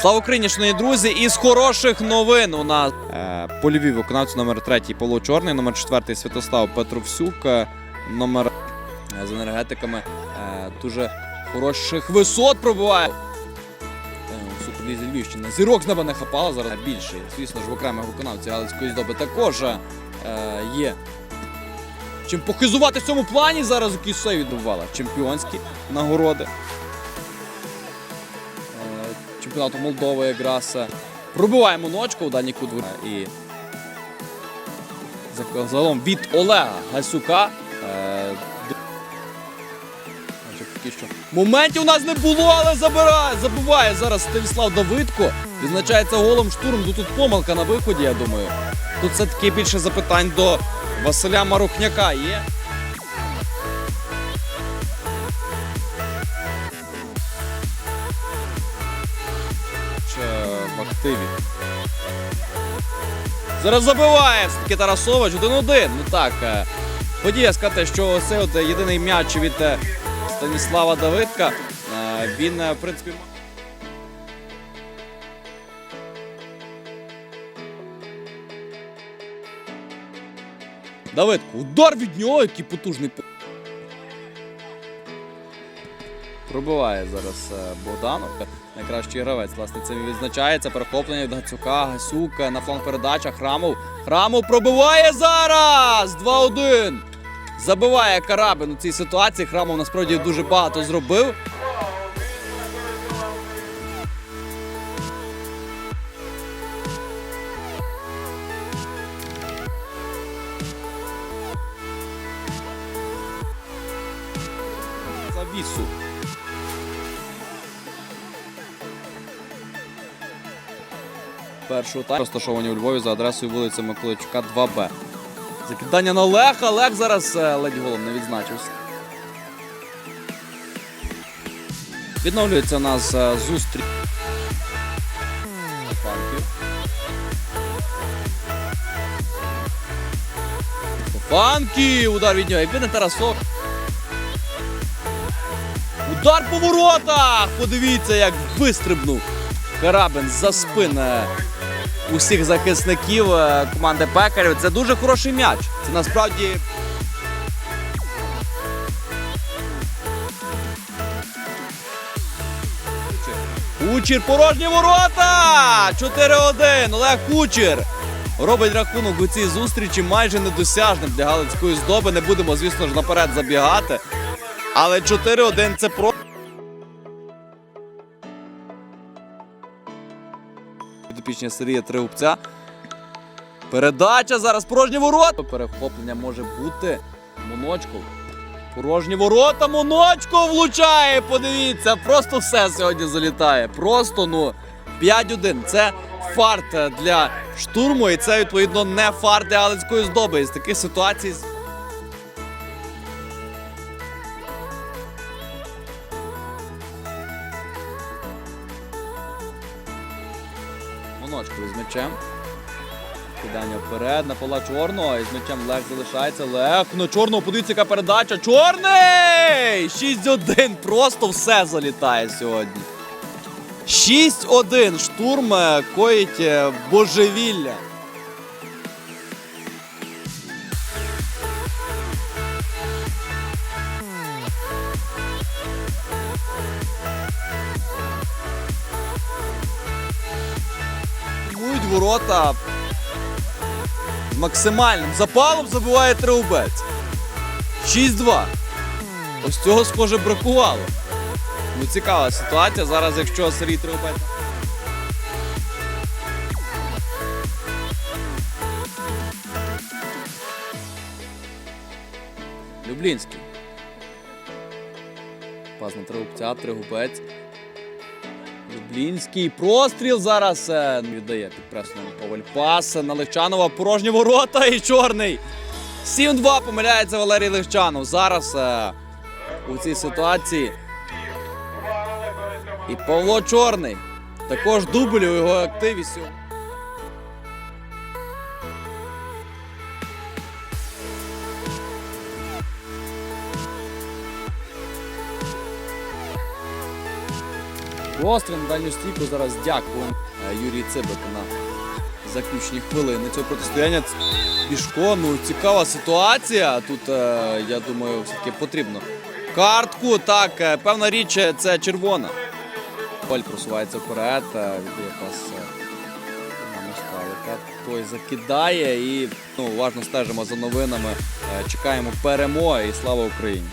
Слава Україні, шановні друзі! Із хороших новин у нас е, польові виконавці номер 3 Павло Чорний, номер 4 Святослав Петровсюк, е, номер е, з енергетиками е, дуже хороших висот пробиває. Е, у Суперлізі Львівщини. Зірок з неба не хапало, зараз більше. Звісно ж, в окремих виконавців Галицької здоби також е, є. Чим похизувати в цьому плані зараз у Кісей відбувала чемпіонські нагороди чемпіонату Молдови якраз. е, Пробиваємо ночку у дальній кут і загалом від Олега Гасюка. е, Моментів у нас не було, але забирає, забиває зараз Станіслав Давидко. Відзначається голом штурм. Ну, Тут помилка на виході, я думаю. Тут все-таки більше запитань до Василя Марухняка є. Активі. Зараз забиває все-таки Тарасович 1-1. Ну так. е, Подія сказати, що це от єдиний м'яч від е, Станіслава Давидка. е, Він, в принципі, Давидко, удар від нього, який потужний. Пробиває зараз Богданов. Найкращий гравець, власне, і відзначається. Перехоплення від Гацюка, Гасюк е, на фланг передача. Храмов. Храмов пробиває зараз! 2-1. Забиває Карабин у цій ситуації. Храмов насправді дуже багато зробив. Завісу. Першого тайму розташовані у Львові за адресою вулиця Миколайчука 2Б. Закидання на Олега. Олег зараз е, ледь голом не відзначився. Відновлюється у нас е, зустріч. Фанків. Удар від нього. Якби Тарасок. Удар по воротах! Подивіться, як вистрибнув Карабин за спин е, усіх захисників е, команди Пекарів. Це дуже хороший м'яч. Це насправді. Кучір порожні ворота! 4-1. Олег Кучір робить рахунок у цій зустрічі майже недосяжним для Галицької здоби. Не будемо, звісно ж, наперед забігати. Але 4-1 це про. Підопічня Сергія Тригубця. Передача зараз порожні ворота. Перехоплення може бути. Моночков. Порожні ворота. Моночков влучає. Подивіться, просто все сьогодні залітає. Просто ну 5-1. Це фарт для штурму, і це відповідно не фарт для Галицької здоби. Із таких ситуацій. Моночков з м'ячем. Кидання вперед на пола чорного. І з м'ячем Лех залишається. Лех на чорного. Подивіться, яка передача. Чорний! 6-1. Просто все залітає сьогодні. 6-1. Штурм е, коїть е, божевілля. Ворота максимальним запалом забиває Триубець. 6-2. Ось цього, схоже, бракувало. Ну, цікава ситуація. Зараз, якщо Сергій Триубець. Люблінський. Пас на Тригубця, Тригубець. Люблінський простріл зараз е, віддає під пресом Коваль. Пас на Легчанова. Порожні ворота і чорний. 7-2 помиляється Валерій Легчанов. Зараз е, у цій ситуації. І Павло Чорний. Також дубль у його активі сьогодні. Простріл на дальню стійку зараз дякую е, Юрій Цибик на заключні хвилини цього протистояння. Пішко, ну цікава ситуація. Тут, е, я думаю, все-таки потрібно. Картку, так, е, певна річ, це червона. Поль просувається вперед, е, Роману Той закидає і ну, уважно стежимо за новинами. Чекаємо перемоги і слава Україні!